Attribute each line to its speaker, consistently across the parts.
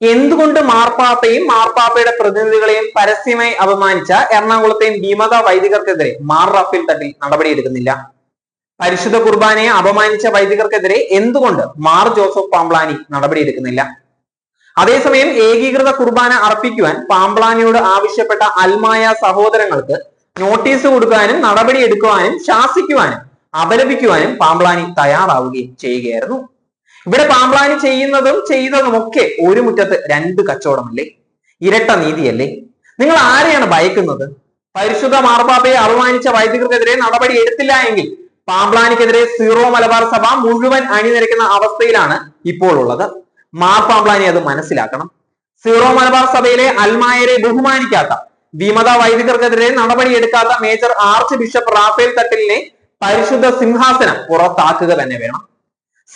Speaker 1: എന്തുകൊണ്ട് മാർപ്പാപ്പയും മാർപ്പാപ്പയുടെ പ്രതിനിധികളെയും പരസ്യമായി അപമാനിച്ച എറണാകുളത്തെയും ഭീമത വൈദികർക്കെതിരെ മാർ റാഫിൽ തട്ടിൽ നടപടിയെടുക്കുന്നില്ല? പരിശുദ്ധ കുർബാനയെ അപമാനിച്ച വൈദികർക്കെതിരെ എന്തുകൊണ്ട് മാർ ജോസഫ് പാംബ്ലാനി നടപടിയെടുക്കുന്നില്ല? അതേസമയം ഏകീകൃത കുർബാന അർപ്പിക്കുവാൻ പാംബ്ലാനിയോട് ആവശ്യപ്പെട്ട അൽമായ സഹോദരങ്ങൾക്ക് നോട്ടീസ് കൊടുക്കാനും നടപടിയെടുക്കുവാനും ശാസിക്കുവാനും അപലപിക്കുവാനും പാംബ്ലാനി തയ്യാറാവുകയും ചെയ്യുകയായിരുന്നു. ഇവിടെ പാമ്പ്ലാനി ചെയ്യുന്നതും ചെയ്തതും ഒക്കെ ഒരു മുറ്റത്ത് രണ്ട് കച്ചവടമല്ലേ? ഇരട്ട നീതിയല്ലേ? നിങ്ങൾ ആരെയാണ് ഭയക്കുന്നത്? പരിശുദ്ധ മാർപ്പാപ്പയെ അപമാനിച്ച വൈദികർക്കെതിരെ നടപടി എടുത്തില്ല എങ്കിൽ പാമ്പ്ലാനിക്കെതിരെ സീറോ മലബാർ സഭ മുഴുവൻ അണിനിരക്കുന്ന അവസ്ഥയിലാണ് ഇപ്പോൾ ഉള്ളത്. മാർ അത് മനസ്സിലാക്കണം. സീറോ മലബാർ സഭയിലെ അൽമായരെ ബഹുമാനിക്കാത്ത വിമത വൈദികർക്കെതിരെ നടപടി എടുക്കാത്ത മേജർ ആർച്ച് ബിഷപ്പ് റാഫേൽ തട്ടിലിനെ പരിശുദ്ധ സിംഹാസനം പുറത്താക്കുക തന്നെ വേണം.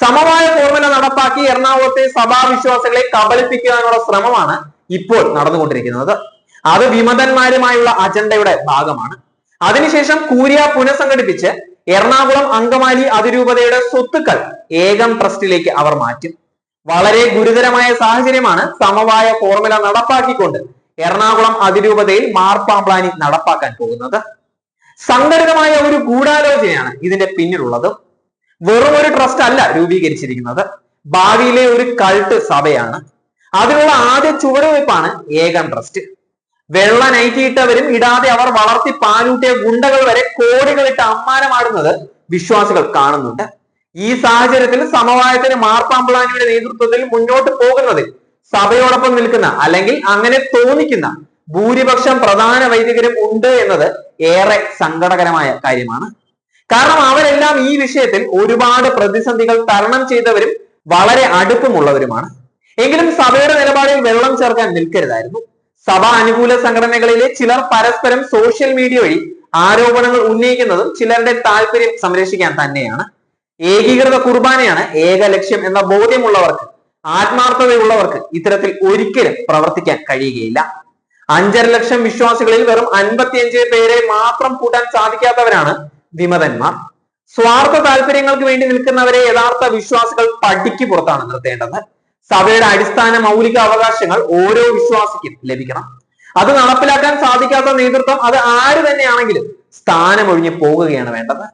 Speaker 1: സമവായ ഫോർമുല നടപ്പാക്കി എറണാകുളത്തെ സഭാവിശ്വാസികളെ കബളിപ്പിക്കാനുള്ള ശ്രമമാണ് ഇപ്പോൾ നടന്നുകൊണ്ടിരിക്കുന്നത്. അത് വിമതന്മാരുമായുള്ള അജണ്ടയുടെ ഭാഗമാണ്. അതിനുശേഷം കൂരിയ പുനഃസംഘടിപ്പിച്ച് എറണാകുളം അങ്കമാലി അതിരൂപതയുടെ സ്വത്തുക്കൾ ഏകം ട്രസ്റ്റിലേക്ക് അവർ മാറ്റും. വളരെ ഗുരുതരമായ സാഹചര്യമാണ് സമവായ ഫോർമുല നടപ്പാക്കിക്കൊണ്ട് എറണാകുളം അതിരൂപതയിൽ മാർപ്പാമ്പ്ലാനി നടപ്പാക്കാൻ പോകുന്നത്. സംഘടിതമായ ഒരു ഗൂഢാലോചനയാണ് ഇതിന്റെ പിന്നിലുള്ളത്. വെറും ഒരു ട്രസ്റ്റ് അല്ല രൂപീകരിച്ചിരിക്കുന്നത്. ഭാവിയിലെ ഒരു കൾട്ട് സഭയാണ്. അതിനുള്ള ആദ്യ ചുവടുവയ്പ്പാണ് ഏകം ട്രസ്റ്റ് വെള്ള നൈറ്റിയിട്ടവരും ഇടാതെ അവർ വളർത്തി പാലൂട്ടിയ ഗുണ്ടകൾ വരെ കോടികളിട്ട് അമ്മാനമാടുന്നത് വിശ്വാസികൾ കാണുന്നുണ്ട്. ഈ സാഹചര്യത്തിൽ സമവായത്തിന് മാർപ്പാമ്പിളാനിയുടെ നേതൃത്വത്തിൽ മുന്നോട്ട് പോകുന്നതിൽ സഭയോടൊപ്പം നിൽക്കുന്ന അല്ലെങ്കിൽ അങ്ങനെ തോന്നിക്കുന്ന ഭൂരിപക്ഷം പ്രധാന വൈദികരും ഉണ്ട് എന്നത് ഏറെ സങ്കടകരമായ കാര്യമാണ്. കാരണം അവരെല്ലാം ഈ വിഷയത്തിൽ ഒരുപാട് പ്രതിസന്ധികൾ തരണം ചെയ്തവരും വളരെ അടുപ്പമുള്ളവരുമാണ്. എങ്കിലും സഭയുടെ നിലപാടിൽ വെള്ളം ചേർക്കാൻ നിൽക്കരുതായിരുന്നു. സഭ അനുകൂല സംഘടനകളിലെ ചിലർ പരസ്പരം സോഷ്യൽ മീഡിയ വഴി ആരോപണങ്ങൾ ഉന്നയിക്കുന്നതും ചിലരുടെ താല്പര്യം സംരക്ഷിക്കാൻ തന്നെയാണ്. ഏകീകൃത കുർബാനയാണ് ഏക ലക്ഷ്യം എന്ന ബോധ്യമുള്ളവർക്ക് ആത്മാർത്ഥതയുള്ളവർക്ക് ഇത്തരത്തിൽ ഒരിക്കലും പ്രവർത്തിക്കാൻ കഴിയുകയില്ല. അഞ്ചര ലക്ഷം വിശ്വാസികളിൽ വെറും അൻപത്തിയഞ്ച് പേരെ മാത്രം കൂട്ടാൻ സാധിക്കാത്തവരാണ് വിമതന്മാർ. സ്വാർത്ഥ താല്പര്യങ്ങൾക്ക് വേണ്ടി നിൽക്കുന്നവരെ യഥാർത്ഥ വിശ്വാസികൾ പടിക്ക് പുറത്താണ് നിർത്തേണ്ടത്. സഭയുടെ അടിസ്ഥാന മൗലിക അവകാശങ്ങൾ ഓരോ വിശ്വാസിക്കും ലഭിക്കണം. അത് നടപ്പിലാക്കാൻ സാധിക്കാത്ത നേതൃത്വം അത് ആര് തന്നെയാണെങ്കിലും സ്ഥാനമൊഴിഞ്ഞ് പോകുകയാണ് വേണ്ടത്.